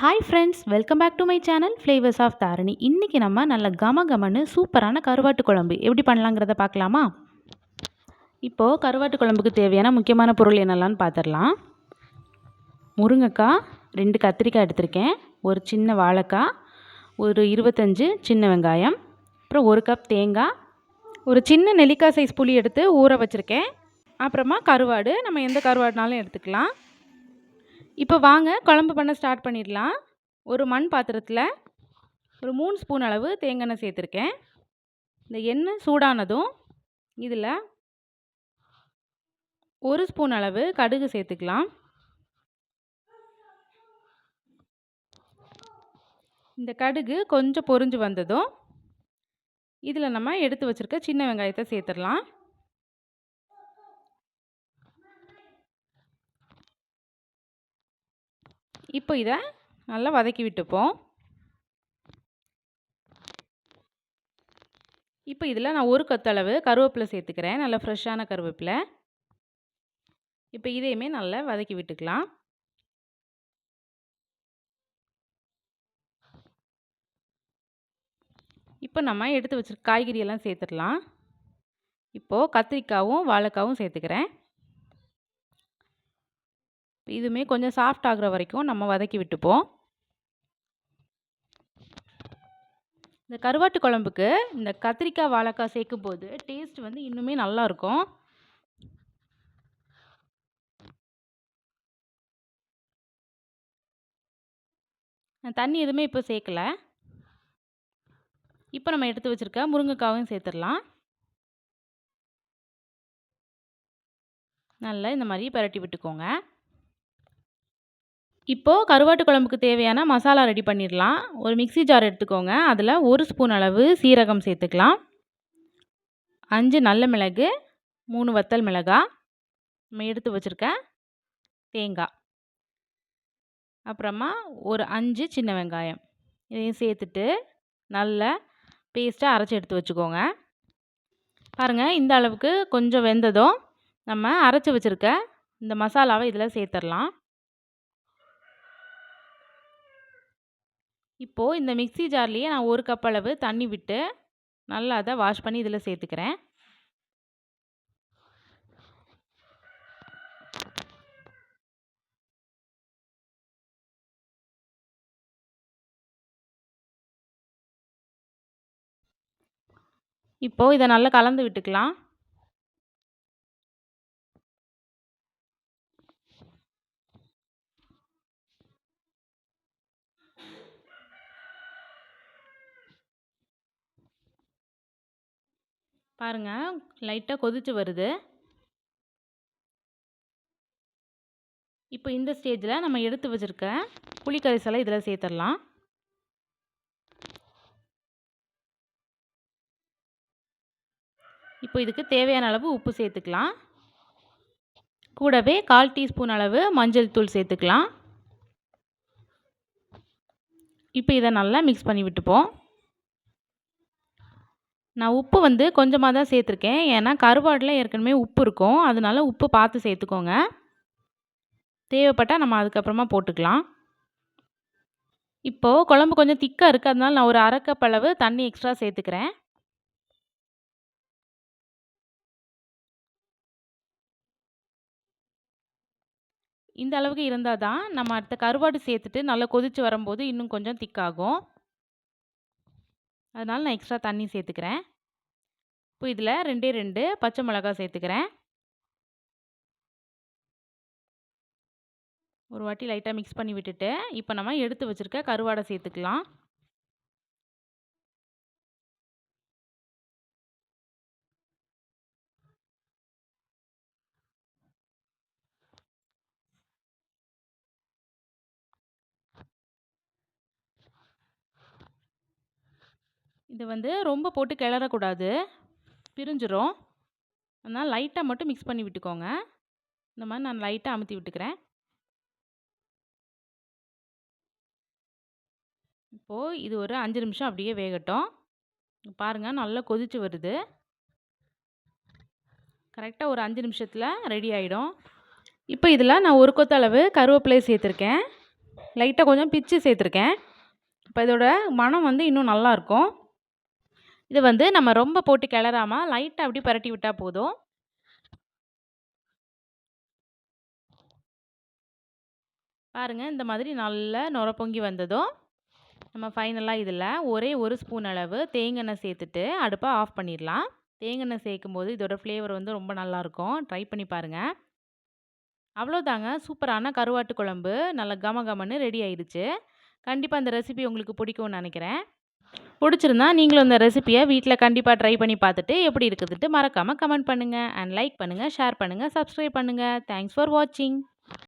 Hi friends welcome back to my channel flavours of Dharani இன்றைக்கி நம்ம நல்ல கம கமன்னு சூப்பரான கருவாட்டு குழம்பு. எப்படி பண்ணலாங்கிறத பார்க்கலாமா? இப்போது கருவாட்டு குழம்புக்கு தேவையான முக்கியமான பொருள் என்னெல்லாம்னு பார்த்துடலாம். முருங்கைக்காய் ரெண்டு கத்திரிக்காய் எடுத்திருக்கேன். ஒரு சின்ன வாழைக்காய் ஒரு இருபத்தஞ்சு சின்ன வெங்காயம் அப்புறம் ஒரு கப் தேங்காய் ஒரு சின்ன நெல்லிக்காய் சைஸ் புளி எடுத்து ஊற வச்சுருக்கேன். அப்புறமா கருவாடு நம்ம எந்த கருவாடுனாலும் எடுத்துக்கலாம். இப்போ வாங்க குழம்பு பண்ண ஸ்டார்ட் பண்ணிடலாம். ஒரு மண் பாத்திரத்தில் ஒரு மூணு ஸ்பூன் அளவு தேங்காய் எண்ணெய் சேர்த்துருக்கேன். இந்த எண்ணெய் சூடானதும் இதில் ஒரு ஸ்பூன் அளவு கடுகு சேர்த்துக்கலாம். இந்த கடுகு கொஞ்சம் பொரிஞ்சு வந்ததும் இதில் நம்ம எடுத்து வச்சுருக்க சின்ன வெங்காயத்தை சேர்த்துடலாம். இப்போ இதை நல்லா வதக்கி விட்டுப்போம். இப்போ இதில் நான் ஒரு கொத்தளவு கருவேப்பிலை சேர்த்துக்கிறேன். நல்லா ஃப்ரெஷ்ஷான கருவேப்பிலை. இப்போ இதையுமே நல்லா வதக்கி விட்டுக்கலாம். இப்போ நம்ம எடுத்து வச்சுருக்க காய்கறியெல்லாம் சேர்த்துடலாம். இப்போது கத்திரிக்காவும் வாழைக்காவும் சேர்த்துக்கிறேன். இதுவுமே கொஞ்சம் சாஃப்ட் ஆகிற வரைக்கும் நம்ம வதக்கி விட்டுப்போம். இந்த கருவாட்டு குழம்புக்கு இந்த கத்திரிக்காய் வாழைக்காய் சேர்க்கும் போது டேஸ்ட் வந்து இன்னுமே நல்லாயிருக்கும் தண்ணி எதுவுமே இப்போ சேர்க்கல. இப்போ நம்ம எடுத்து வச்சுருக்க முருங்கைக்காவும் சேர்த்துடலாம். நல்லா இந்த மாதிரி பரட்டி விட்டுக்கோங்க. இப்போது கருவாட்டு குழம்புக்கு தேவையான மசாலா ரெடி பண்ணிடலாம். ஒரு மிக்சி ஜார் எடுத்துக்கோங்க. அதில் ஒரு ஸ்பூன் அளவு சீரகம் சேர்த்துக்கலாம். அஞ்சு நல்ல மிளகு மூணு வத்தல் மிளகாய் நம்ம எடுத்து வச்சுருக்க தேங்காய். அப்புறமா ஒரு அஞ்சு சின்ன வெங்காயம். இதையும் சேர்த்துட்டு நல்லா பேஸ்ட்டாக அரைச்சி எடுத்து வச்சுக்கோங்க. பாருங்கள் இந்த அளவுக்கு கொஞ்சம் வெந்ததும் நம்ம அரைச்சி வச்சுருக்க இந்த மசாலாவை இதில் சேர்த்துடலாம். இப்போது இந்த மிக்சி ஜார்லேயே நான் ஒரு கப் அளவு தண்ணி விட்டு நல்லா அதை வாஷ் பண்ணி இதில் சேர்த்துக்கிறேன். இப்போது இதை நல்லா கலந்து விட்டுக்கலாம். பாருங்கள் லைட்டாக கொதிச்சு வருது. இப்போ இந்த ஸ்டேஜில் நம்ம எடுத்து வச்சுருக்க புளி கரைசலை இதில் சேர்த்துடலாம். இப்போ இதுக்கு தேவையான அளவு உப்பு சேர்த்துக்கலாம். கூடவே கால் டீஸ்பூன் அளவு மஞ்சள் தூள் சேர்த்துக்கலாம். இப்போ இதை நல்லா மிக்ஸ் பண்ணி விட்டுப்போம். நான் உப்பு வந்து கொஞ்சமாக தான் சேர்த்துருக்கேன். ஏன்னா கருவாடில் ஏற்கனவே உப்பு இருக்கும். அதனால உப்பு பார்த்து சேர்த்துக்கோங்க. தேவைப்பட்டால் நம்ம அதுக்கப்புறமா போட்டுக்கலாம். இப்போது குழம்பு கொஞ்சம் திக்காக இருக்குது அதனால நான் ஒரு அரைக்கப் அளவு தண்ணி எக்ஸ்ட்ரா சேர்த்துக்கிறேன். இந்த அளவுக்கு இருந்தால் தான் நம்ம அடுத்த கருவாடு சேர்த்துட்டு நல்லா கொதித்து வரும்போது இன்னும் கொஞ்சம் திக்காகும். அதனால் நான் எக்ஸ்ட்ரா தண்ணி சேர்த்துக்கிறேன். இப்போ இதில் ரெண்டே ரெண்டு பச்சை மிளகா சேர்த்துக்கிறேன். ஒரு வாட்டி லைட்டாக மிக்ஸ் பண்ணி விட்டுட்டு இப்போ நம்ம எடுத்து வச்சுருக்க கருவாடை சேர்த்துக்கலாம். இது வந்து ரொம்ப போட்டு கிளறக்கூடாது. பிரிஞ்சிரும். அதனால் லைட்டாக மட்டும் மிக்ஸ் பண்ணி விட்டுக்கோங்க. இந்த மாதிரி நான் லைட்டாக அமுத்தி விட்டுக்கிறேன். இப்போது இது ஒரு அஞ்சு நிமிஷம் அப்படியே வேகட்டும். பாருங்கள் நல்லா கொதிச்சு வருது. கரெக்டாக ஒரு அஞ்சு நிமிஷத்தில் ரெடி ஆகிடும் இப்போ இதில் நான் ஒரு கொத்தளவு கருவேப்பிலையை சேர்த்துருக்கேன். லைட்டாக கொஞ்சம் பிச்சு சேர்த்துருக்கேன். இப்போ இதோட மனம் வந்து இன்னும் நல்லாயிருக்கும் இது வந்து நம்ம ரொம்ப போட்டு கிளறாமல் லைட்டாக அப்படி பரட்டி விட்டால் போதும். பாருங்கள் இந்த மாதிரி நல்லா நுர பொங்கி வந்ததும் நம்ம ஃபைனலாக இதில் ஒரே ஒரு ஸ்பூன் அளவு தேங்காய் சேர்த்துட்டு அடுப்பை ஆஃப் பண்ணிடலாம். தேங்காய் சேர்க்கும்போது இதோட ஃப்ளேவர் வந்து ரொம்ப நல்லாயிருக்கும் ட்ரை பண்ணி பாருங்கள் அவ்வளோதாங்க சூப்பரான கருவாட்டு குழம்பு. நல்லா கம கமன்னு ரெடி ஆயிடுச்சு. கண்டிப்பாக அந்த ரெசிபி உங்களுக்கு பிடிக்கும்னு நினைக்கிறேன். பிடிச்சிருந்தா நீங்களும் இந்த ரெசிபியை வீட்டில் கண்டிப்பாக ட்ரை பண்ணி பார்த்துட்டு எப்படி இருக்குதுன்ட்டு மறக்காமல் கமெண்ட் பண்ணுங்கள் அண்ட் லைக் பண்ணுங்கள் ஷேர் பண்ணுங்கள் சப்ஸ்கிரைப் பண்ணுங்கள் தேங்க்ஸ் ஃபார் வாட்சிங்